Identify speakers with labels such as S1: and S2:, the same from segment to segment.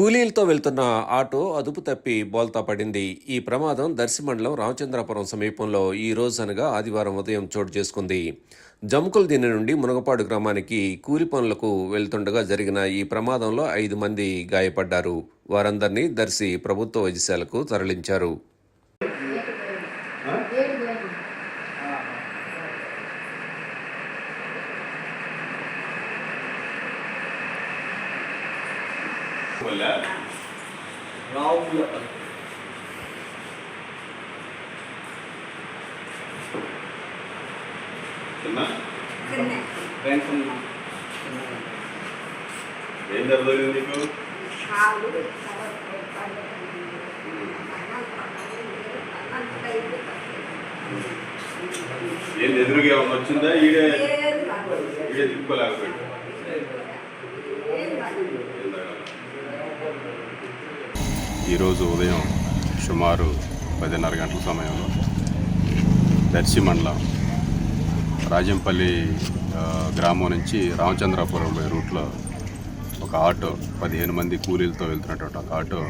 S1: కూలీలతో వెళ్తున్న ఆటో అదుపు తప్పి బోల్తా పడింది. ఈ ప్రమాదం దర్శి మండలం రామచంద్రాపురం సమీపంలో ఈ రోజు అనగా ఆదివారం ఉదయం చోటు చేసుకుంది. జముకుల దీని నుండి మునగపాడు గ్రామానికి కూలి పనులకు వెళ్తుండగా జరిగిన ఈ ప్రమాదంలో ఐదు మంది గాయపడ్డారు. వారందరినీ దర్శి ప్రభుత్వ వైద్యశాలకు తరలించారు.
S2: రావుల వెంకన్న
S3: ఏం జరుగుతుంది నీకు ఏం ఎదురుగా ఏమన్నా వచ్చిందా ఈడే ఈడే తిప్పుకోలేకపోయాడు ఈరోజు ఉదయం సుమారు పదిన్నర గంటల సమయంలో దర్శి మండలం రాజంపల్లి గ్రామం నుంచి రామచంద్రాపురం రూట్లో ఒక ఆటో పదిహేను మంది కూలీలతో వెళ్తున్నటువంటి ఒక ఆటో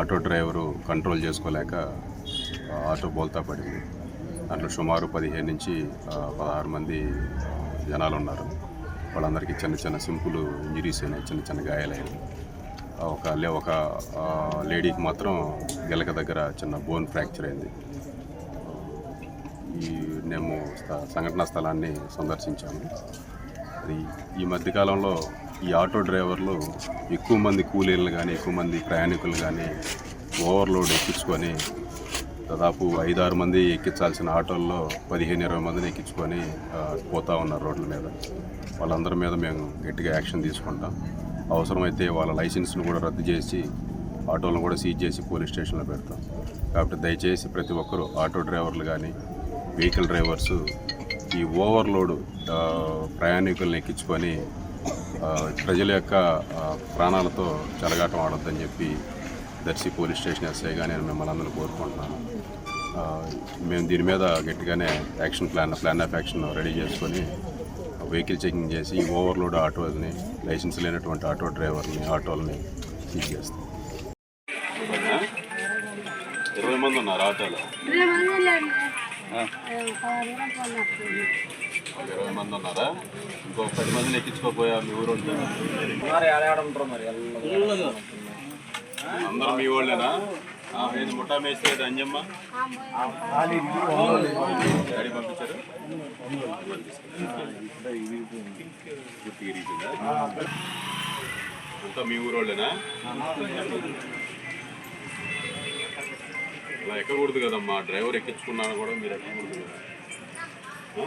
S3: ఆటో డ్రైవరు కంట్రోల్ చేసుకోలేక ఆటో బోల్తా పడింది. దాంట్లో సుమారు పదిహేను నుంచి పదహారు మంది జనాలు ఉన్నారు. వాళ్ళందరికీ చిన్న చిన్న సింపుల్ ఇంజరీస్ అయినాయి చిన్న చిన్న గాయాలైనాయి ఒక లే- ఒక లేడీకి మాత్రం గిలక దగ్గర చిన్న బోన్ ఫ్రాక్చర్ అయింది. ఈ మేము సంఘటనా స్థలాన్ని సందర్శించాము. అది ఈ మధ్యకాలంలో ఈ ఆటో డ్రైవర్లు ఎక్కువ మంది కూలీలను కానీ ఎక్కువ మంది ప్రయాణికులు కానీ ఓవర్లోడ్ ఎక్కించుకొని దాదాపు ఐదారు మంది ఎక్కించాల్సిన ఆటోల్లో పదిహేను ఇరవై మందిని ఎక్కించుకొని పోతూ పోతా ఉన్నారు రోడ్ల మీద. వాళ్ళందరి మీద మేము గట్టిగా యాక్షన్ తీసుకుంటాం. అవసరమైతే వాళ్ళ లైసెన్స్ను కూడా రద్దు చేసి ఆటోలను కూడా సీజ్ చేసి పోలీస్ స్టేషన్లో పెడతాం. కాబట్టి దయచేసి ప్రతి ఒక్కరూ ఆటో డ్రైవర్లు కానీ వెహికల్ డ్రైవర్స్ ఈ ఓవర్లోడ్ ప్రయాణికులను ఎక్కించుకొని ప్రజల యొక్క ప్రాణాలతో చెలగాటం ఆడొద్దని చెప్పి దర్శి పోలీస్ స్టేషన్ ఎస్ఐగా నేను మిమ్మల్ని అందరూ కోరుకుంటున్నాను. మేము దీని మీద గట్టిగానే action plan plan of action ready చేసుకొని వెహికల్ చెకింగ్ చేసి ఓవర్లోడ్ ఆటోని లైసెన్స్ లేనటువంటి ఆటో డ్రైవర్ని ఆటోలని సీజ్ చేస్తాం. ఇరవై మంది ఉన్నారు ఆటోలో. ఇరవై మంది ఉన్నారా. ఇంకో పది మందిని ఎక్కించుకోపోయా మీ ఊరు అందరూ మీ వాళ్ళేనా? ఆ, ఏది ముఠా మేస్తే అంజమ్మ. గాడి పంపించారు. అంతా మీ ఊరోళ్ళేనా? అలా ఎక్కకూడదు కదమ్మా. డ్రైవర్ ఎక్కించుకున్నాను కూడా మీరు ఎక్కకూడదు కదా.